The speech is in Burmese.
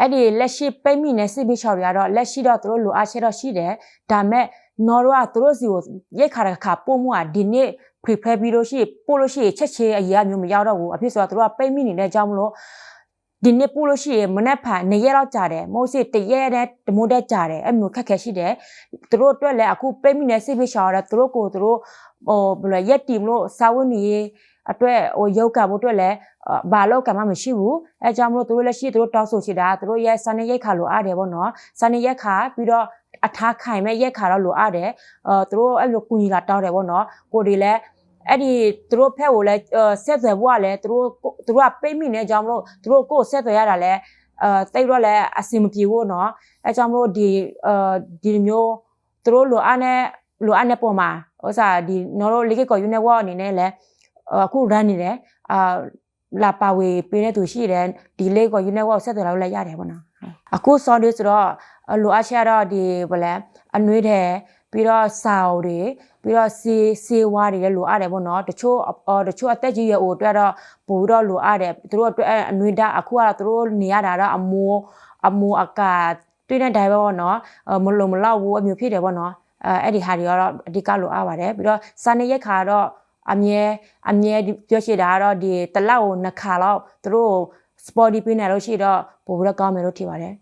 အဲ့ဒီလက်ရှိပိတ်မိနေစစ်ပြီးချော်တွေကတော့လက်ရှိတော့သူတို့လိုအပ်ချက်တော့ရှိတယ်ဒါမဲ့နော်တို့ကသူတို့စီကိုရိတ်ခါတစ်ခါပို့မှုကဒီနေ့ prepare ပြီးလို့ရှိရင်ပို့လို့ရှိရင်ချက်ချင်းအရေးအမျိုးမရောက်တော့ဘူးအဖြစ်ဆိုတော့သူတို့ကပိတ်မိနေတဲ့အကြောင်းမလို့ဒီနေ့ပို့လို့ရှိရင်မနေ့ဖန်နှစ်ရက်လောက်ကြာတယ်မဟုတ်စီတရက်နဲ့တမိုးတက်ကြာတယ်အဲ့မျိုးခက်ခဲရှိတယ်သူတို့အတွက်လည်းအခုပိတ်မိနေစစ်ပြီးချော်ရတော့သူတို့ကိုသူတို့ဟိုဘယ်လိုရက်တီမလို့စာဝတ်နေရေး အတွက်ဟိုရုပ်ကဖို့အတွက်လည်းဘာလောက်ကမှမရှိဘူးအဲကြောင့်မလို့သူတို့လည်းရှိသူတို့တောက်ဆိုချတာသူတို့ရဲ့စနေရက်ခါလိုအားတယ်ပေါ့နော်စနေရက်ခါပြီးတော့အထားခိုင်မဲ့ရက်ခါတော့လိုအားတယ်အဲသူတို့အဲ့လိုကူညီလာတောက်တယ်ပေါ့နော်ကိုတွေလည်းအဲ့ဒီသူတို့ဖက်ကိုလည်းဆက်သွယ်ဖို့ကလည်းသူတို့သူတို့ကပိတ်မိနေကြောင်းမလို့သူတို့ကိုယ်ဆက်သွယ်ရတာလည်းအဲတိတ်တော့လည်းအဆင်မပြေဘူးနော်အဲကြောင့်မလို့ဒီအဲဒီမျိုးသူတို့လိုအားနဲ့လိုအားနဲ့ပုံမှာဥစားဒီနော်တို့ League of Union အနေနဲ့လည်း အခု run နေတယ်အာလာပါဝေပေးတဲ့သူရှိတယ်ဒီလေးကို unit work ဆက်သွယ်လောက်လည်းရတယ်ပေါ့နော်အခု sorry ဆိုတော့လိုအပ်ချက်တော့ဒီဘယ်လဲအနှွေးတယ်ပြီးတော့စာအုပ်တွေပြီးတော့စီစီဝါတွေလည်းလိုအပ်တယ်ပေါ့နော်တချို့တချို့အသက်ကြီးရွယ်အိုအတွက်တော့ပို့ပြီးတော့လိုအပ်တယ်သူတို့အတွက်အနှွေးတာအခုကတော့သူတို့နေရတာတော့အမိုးအမိုးအကာတွေ့တဲ့တိုင်းပဲပေါ့နော်မလုံမလောက်ဘူးအမျိုးဖြစ်တယ်ပေါ့နော်အဲအဲ့ဒီဟာတွေကတော့အဓိကလိုအပ်ပါတယ်ပြီးတော့စာနေရက်ခါတော့ အမြဲအမြဲပြောရှိတာကတော့ဒီတလောက်ကိုနှစ်ခါတော့သူတို့ sporty ပေးနေလို့ရှိတော့ပို့ပြီးတော့ကောင်းမယ်လို့ထင်ပါတယ်